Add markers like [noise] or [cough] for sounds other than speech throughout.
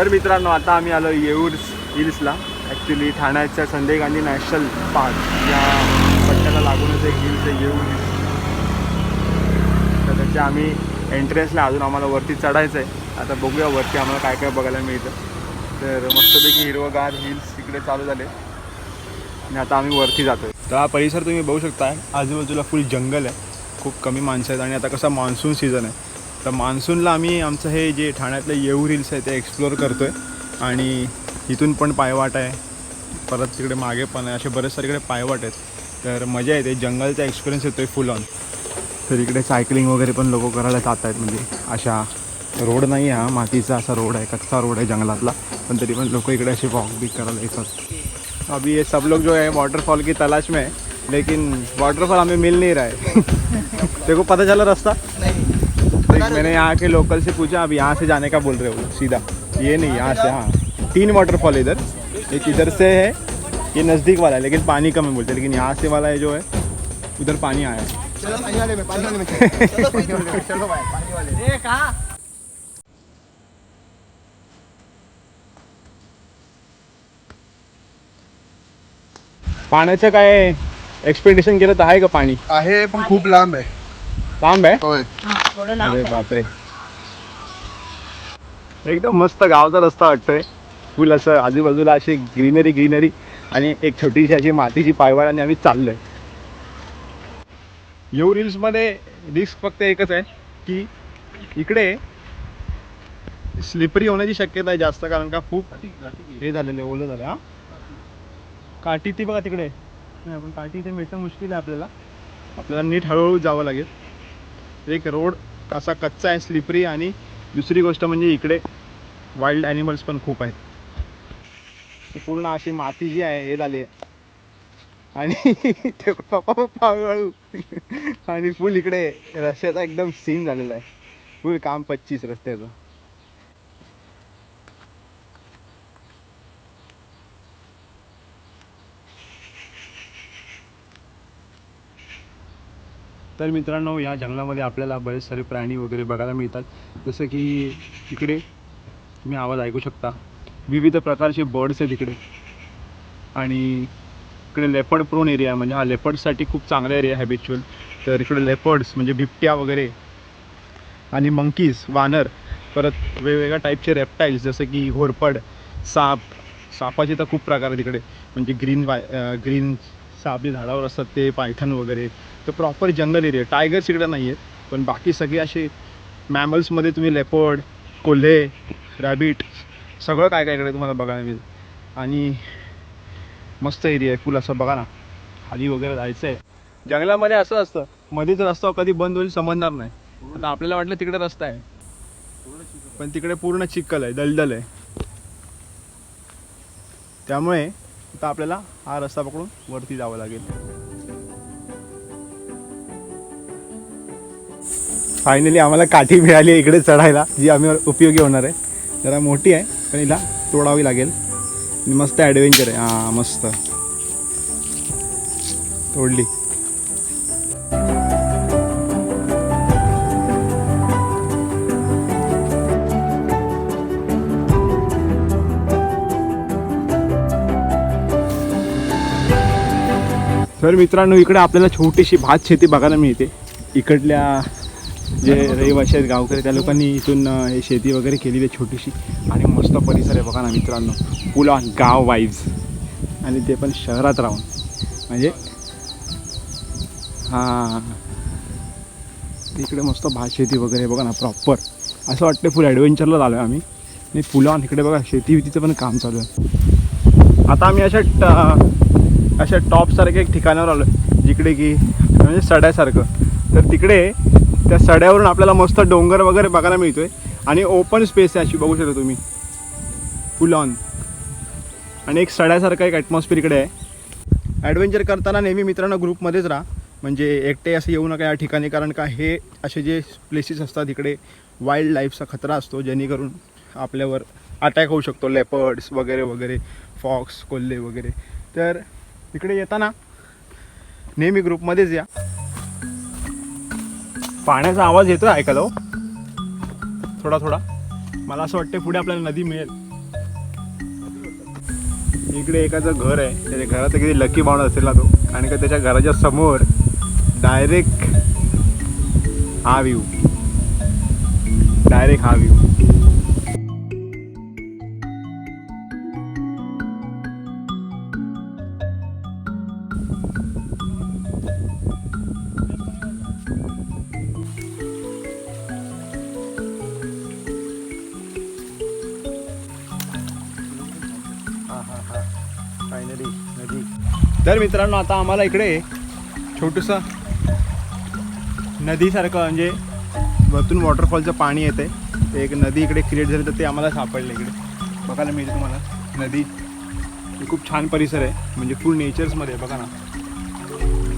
तर मित्रांनो आता आम्ही आलो येऊर हिल्सला. ॲक्च्युली ठाण्याच्या संजय गांधी नॅशनल पार्क या पट्ट्याला लागूनच एक हिल्स आहे येऊर हिल्स. तर त्याच्या आम्ही एंट्रन्सला अजून आम्हाला वरती चढायचं आहे आता बघूया वरती आम्हाला काय काय बघायला मिळतं. तर मस्तपैकी हिरवगार हिल्स इकडे चालू झाले. आणि आता आम्ही वरती जातो तर हा परिसर तुम्ही बघू शकता आजूबाजूला फुल जंगल आहे. खूप कमी माणसं आहेत आणि आता कसा मान्सून सीझन आहे. तर मान्सूनला आम्ही आमचं हे जे ठाण्यातलं येऊर हिल्स आहे ते एक्सप्लोअर करतो आहे आणि इथून पण पायवाट आहे. परत तिकडे मागे पण आहे. असे बरेच सारे इकडे पायवाट आहेत. तर मजा येते. जंगलचा एक्सपिरियन्स येतो आहे फुल ऑन तर इकडे सायकलिंग वगैरे पण लोक करायला जात आहेत. म्हणजे अशा रोड नाही आहे हा. मातीचा असा रोड आहे. कच्चा रोड आहे जंगलातला. पण तरी पण लोक इकडे असे वॉक बी करायला येतात. अभी ये सब लोग जो है वाटरफॉल की तलाश में है. लेकिन वाटरफॉल हमें मिल नहीं रहा है. [laughs] देखो पता चला रास्ता? देख, मैंने यहाँ के लोकल से पूछा अब यहाँ से जाने का बोल रहे हो सीधा। ये नहीं यहाँ से हाँ। तीन वाटरफॉल है इधर। एक इधर से है ये नज़दीक वाला है लेकिन पानी कम है बोलते लेकिन यहाँ से वाला है जो है उधर पानी आया है। चलो पानी वाले में पानी वाले में चलो। पानी वाले में। चलो भाई पाण्याचं काय एक्सपेडिशन केलं तर आहे का पाणी? आहे पण खूप लांब आहे. लांब आहे? होय. अरे बापरे. एकदम मस्त गावचा रस्ता वाटतोय. फुल असं आजूबाजूला अशी ग्रीनरी ग्रीनरी आणि एक छोटीशी अशी मातीची पायवाड आणि आम्ही चाललोय. येऊ रील्समध्ये रिस्क फक्त एकच आहे की इकडे स्लिपरी होण्याची शक्यता आहे जास्त कारण का खूप हे झालेलं आहे ओलं झालं हा. काठी ती बघा तिकडे. नाही पण काठी इथे मिळणं मुश्किल आहे आपल्याला. आपल्याला नीट हळूहळू जावं लागेल. एक रोड असा कच्चा आहे स्लिपरी आणि दुसरी गोष्ट म्हणजे इकडे वाईल्ड ॲनिमल्स पण खूप आहेत. पूर्ण अशी माती जी आहे हे झाली आहे. आणि [laughs] ते पप्पा पप्पा हळूहळू आणि फुल इकडे रस्त्याचा एकदम सीन झालेला आहे. फुल काम पच्चीस रस्त्याचं. तर मित्रांनो या जंगलामध्ये आपल्याला बरेच सारे प्राणी वगैरे बघायला मिळतात. जसं की इकडे तुम्ही आवाज ऐकू शकता. विविध प्रकारचे बर्ड्स आहेत इकडे. आणि इकडे लेपर्ड प्रोन एरिया म्हणजे हा लेपर्डसाठी खूप चांगला एरिया आहे हॅबिच्युअल तर इकडे लेपर्ड्स म्हणजे बिबट्या वगैरे आणि मंकीज वानर परत वेगवेगळ्या टाईपचे रेप्टाईल्स जसं की घोरपड साप. सापाचे तर खूप प्रकार आहेत तिकडे म्हणजे ग्रीन वाय ग्रीन साप जे झाडावर असतात ते पायथन वगैरे. तर प्रॉपर जंगल एरिया टायगर्स इकडे नाही आहेत पण बाकी सगळे असे मॅमल्समध्ये तुम्ही लेपर्ड कोल्हे रॅबिट सगळं काय काय इकडे तुम्हाला बघायला मिळेल. आणि मस्त एरिया आहे फुल असं बघा ना. खाली वगैरे जायचं आहे जंगलामध्ये असं असतं मध्येच रस्ता कधी बंद होईल समजणार नाही. आता आपल्याला वाटलं तिकडे रस्ता आहे. पण तिकडे पूर्ण चिखल आहे दलदल आहे. त्यामुळे आता आपल्याला हा रस्ता पकडून वरती जावं लागेल. फायनली आम्हाला काठी मिळाली आहे इकडे चढायला जी आम्ही उपयोगी होणार आहे. जरा मोठी आहे पण हिला तोडावी लागेल. मस्त ॲडव्हेंचर आहे. हां मस्त. तोडली. तर मित्रांनो इकडे आपल्याला छोटीशी भात शेती बघायला मिळते. इकडल्या जे रहिवासी आहेत गावकरी त्या लोकांनी इथून हे शेती वगैरे केलेली आहे छोटीशी. आणि मस्त परिसर आहे बघा ना मित्रांनो. पुला ऑन गाव वाईब्स आणि ते पण शहरात राहून. म्हणजे हां. तिकडे मस्त भात शेती वगैरे बघा ना प्रॉपर असं वाटतं फुल ॲडव्हेंचरला झालो आहे आम्ही. आणि फुल इकडे बघा शेती वितीचं पण काम चालू आहे. आता आम्ही अशा ट- अशा टॉपसारख्या एक ठिकाणावर आलो जिकडे की म्हणजे सड्यासारखं. तर तिकडे त्या सड्यावरून आपल्याला मस्त डोंगर वगैरे बघायला मिळतोय. आणि ओपन स्पेस आहे अशी बघू शकता तुम्ही. फुल ऑन आणि एक सड्यासारखा एक ॲटमॉस्फिअर इकडे आहे. ॲडव्हेंचर करताना नेहमी मित्रांनो ग्रुपमध्येच राहा. म्हणजे एकटे असं येऊ नका या ठिकाणी कारण का हे असे जे प्लेसेस असतात इकडे वाईल्ड लाईफचा खतरा असतो जेणेकरून आपल्यावर अटॅक होऊ शकतो. लेपर्ड्स वगैरे वगैरे फॉक्स कोल्हे वगैरे. तर इकडे येताना नेहमी ग्रुपमध्येच या. पाण्याचा आवाज येतो ऐकायला हो. थोडा थोडा. मला असं वाटतं पुढे आपल्याला नदी मिळेल. इकडे एकाचं घर आहे. त्याच्या घरात किती लकी बाउंड असेल ना तो. आणि का त्याच्या घराच्या समोर डायरेक्ट हा व्ह्यू डायरेक्ट हा व्ह्यू तर मित्रांनो आता आम्हाला इकडे छोटंसं नदीसारखं म्हणजे वरतून वॉटरफॉलचं पाणी येते ते एक नदी इकडे क्रिएट झाली तर ते आम्हाला सापडलं इकडे. बघायला मिळते तुम्हाला. नदी हे खूप छान परिसर आहे. म्हणजे फुल नेचर्समध्ये बघा ना.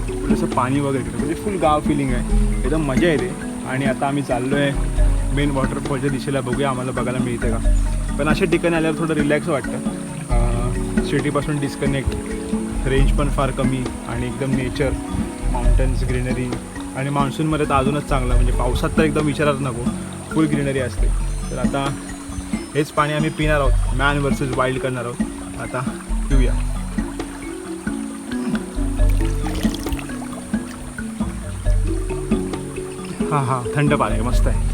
फुल पाणी वगैरे इकडे. म्हणजे फुल गाव फिलिंग आहे. एकदम मजा येते. आणि आता आम्ही चाललो आहे मेन वॉटरफॉलच्या दिशेला. बघूया आम्हाला बघायला मिळते का. पण अशा ठिकाणी आल्यावर थोडं रिलॅक्स वाटतं. सिटीपासून डिस्कनेक्ट रेंज पण फार कमी आणि एकदम नेचर माउंटन्स ग्रीनरी आणि मान्सूनमध्ये तर अजूनच चांगलं म्हणजे पावसात तर एकदम विचारात नको फुल ग्रीनरी असते. तर आता हेच पाणी आम्ही पिणार आहोत मॅन वर्सेस वाईल्ड करणार आहोत. आता पिऊया. हां हां थंड पाणी आहे मस्त आहे.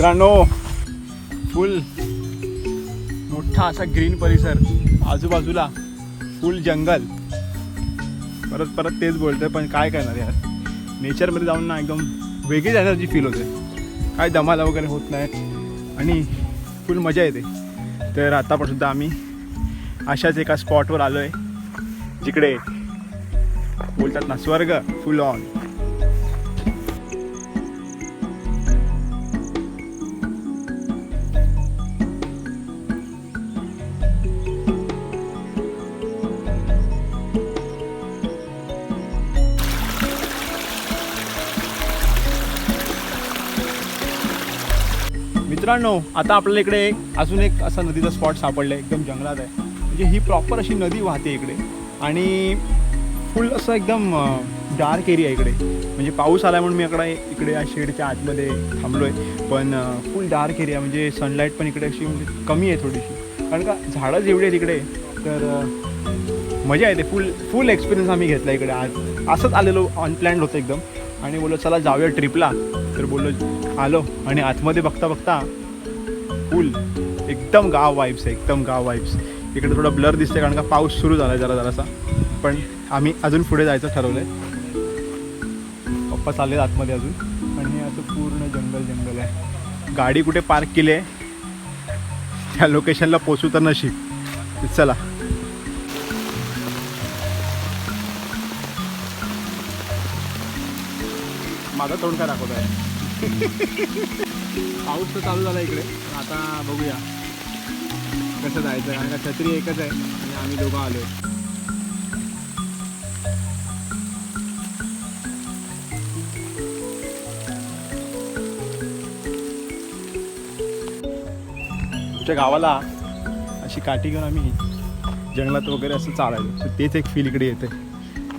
मित्रांनो फुल मोठा असा ग्रीन परिसर आजूबाजूला फुल जंगल परत परत तेच बोलतोय पण काय करणार यार? नेचरमध्ये जाऊन ना एकदम वेगळीच एनर्जी फील होते. काय दमाला वगैरे होत नाही. आणि फुल मजा येते. तर आतापासून सुद्धा आम्ही अशाच एका स्पॉटवर आलो आहे जिकडे बोलतात ना स्वर्ग फुल ऑन मित्रांनो आता आपल्याला इकडे अजून एक असा नदीचा स्पॉट सापडला आहे एकदम जंगलात आहे. म्हणजे ही प्रॉपर अशी नदी वाहते इकडे. आणि फुल असं एकदम डार्क एरिया इकडे. म्हणजे पाऊस आला म्हणून मी इकडे इकडे या शेडच्या आतमध्ये थांबलो आहे पण फुल डार्क एरिया म्हणजे सनलाईट पण इकडे अशी म्हणजे कमी आहे थोडीशी. कारण का झाडं जेवढी आहेत इकडे तर मजा येते. फुल फुल एक्सपिरियन्स आम्ही घेतला इकडे आज. असंच आलेलो अनप्लॅन्ड होतं एकदम. आणि बोललो चला जाऊया ट्रिपला तर बोललो आलो. आणि आतमध्ये बघता बघता फुल एकदम गाव वाईब्स आहे एकदम गाव वाईब्स इकडे थोडं ब्लर दिसते कारण का पाऊस सुरू झाला आहे जरा जरासा. पण आम्ही अजून पुढे जायचं ठरवलं आहे पप्पा चालले आतमध्ये अजून. आणि हे असं पूर्ण जंगल जंगल आहे. गाडी कुठे पार्क केली आहे? त्या लोकेशनला पोचू तर नशीब. चला. माझं तोंड काय दाखवत आहे [laughs] पाऊस तर चालू झाला इकडे. आता बघूया कसं जायचं कारण का छत्री एकच आहे आणि आम्ही दोघं आलो आमच्या गावाला अशी काठी घेऊन आम्ही जंगलात वगैरे असं चालायचो. तर तेच एक फील इकडे येते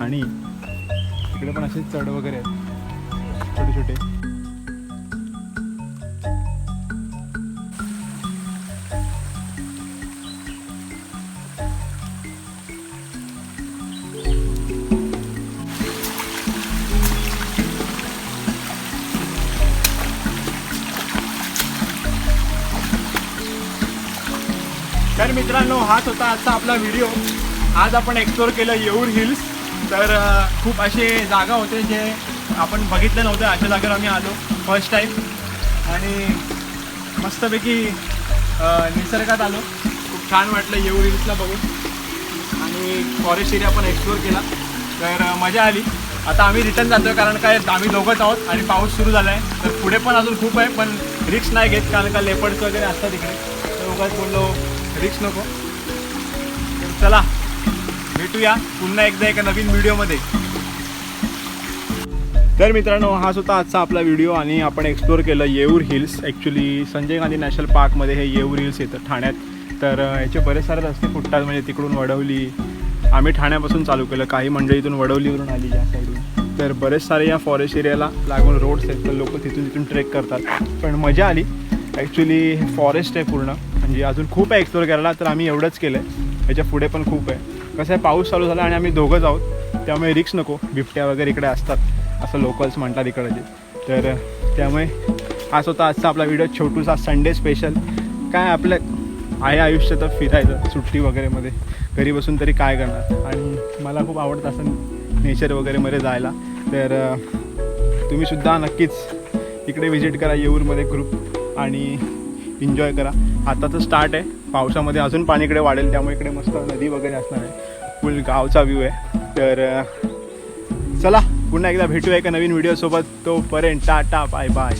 आणि इकडे पण असे चढ वगैरे आहेत. छोटे छोटे तर मित्रांनो हाच होता आजचा आपला व्हिडिओ आज आपण एक्सप्लोर केलं येऊर हिल्स तर खूप असे जागा होते जे आपण बघितले नव्हते अशा जागेवर आम्ही आलो फर्स्ट टाईम आणि मस्तपैकी निसर्गात आलो. खूप छान वाटलं येऊर हिल्सला बघून. आणि फॉरेस्ट एरिया पण एक्सप्लोर केला. तर मजा आली. आता आम्ही रिटर्न जातोय कारण काय आम्ही दोघंच आहोत आणि पाऊस सुरू झाला आहे तर पुढे पण अजून खूप आहे पण रिक्स नाही घेत कारण का लेपर्ड्स वगैरे असतात इकडे. तर उगाच बोललो रिक्स नको. तर चला भेटूया पुन्हा एकदा एका नवीन व्हिडिओमध्ये. तर मित्रांनो हा होता आजचा आपला व्हिडिओ आणि आपण एक्सप्लोर केलं Yeoor hills. Actually Sanjay Gandhi national पार्कमध्ये हे येऊर हिल्स येतं ठाण्यात. तर याचे बरेच सारे रस्ते फुटतात म्हणजे तिकडून वडवली. आम्ही ठाण्यापासून चालू केलं काही मंडळी इथून वडवलीवरून आली या साईडून तर बरेच सारे या फॉरेस्ट एरियाला लागून रोड्स आहेत तर लोक तिथून तिथून ट्रेक करतात. पण मजा आली. ॲक्च्युली हे फॉरेस्ट आहे पूर्ण. म्हणजे अजून खूप आहे एक्सप्लोर करायला तर आम्ही एवढंच केलं आहे याच्यापुढे पण खूप आहे. कसं आहे पाऊस चालू झाला आणि आम्ही दोघंच आहोत त्यामुळे रिक्स नको. बिबट्या वगैरे इकडे असतात असं लोकल्स म्हणतात इकडचे. तर त्यामुळे हाच होता आजचा आपला व्हिडिओ छोटूसा संडे स्पेशल काय आपलं आहे आयुष्य तर फिरायचं सुट्टी वगैरेमध्ये घरी बसून तरी काय करणार? आणि मला खूप आवडतं असं नेचर वगैरेमध्ये जायला. तर तुम्हीसुद्धा नक्कीच इकडे व्हिजिट करा येऊरमध्ये ग्रुप आणि एन्जॉय करा. आता तर स्टार्ट आहे. पावसामध्ये अजून पाणी इकडे वाढेल त्यामुळे इकडे मस्त नदी वगैरे असणार आहे. फुल गावचा व्ह्यू आहे. तर चला पुन्हा एकदा भेटूया एका नवीन व्हिडिओसोबत तोपर्यंत टाटा बाय बाय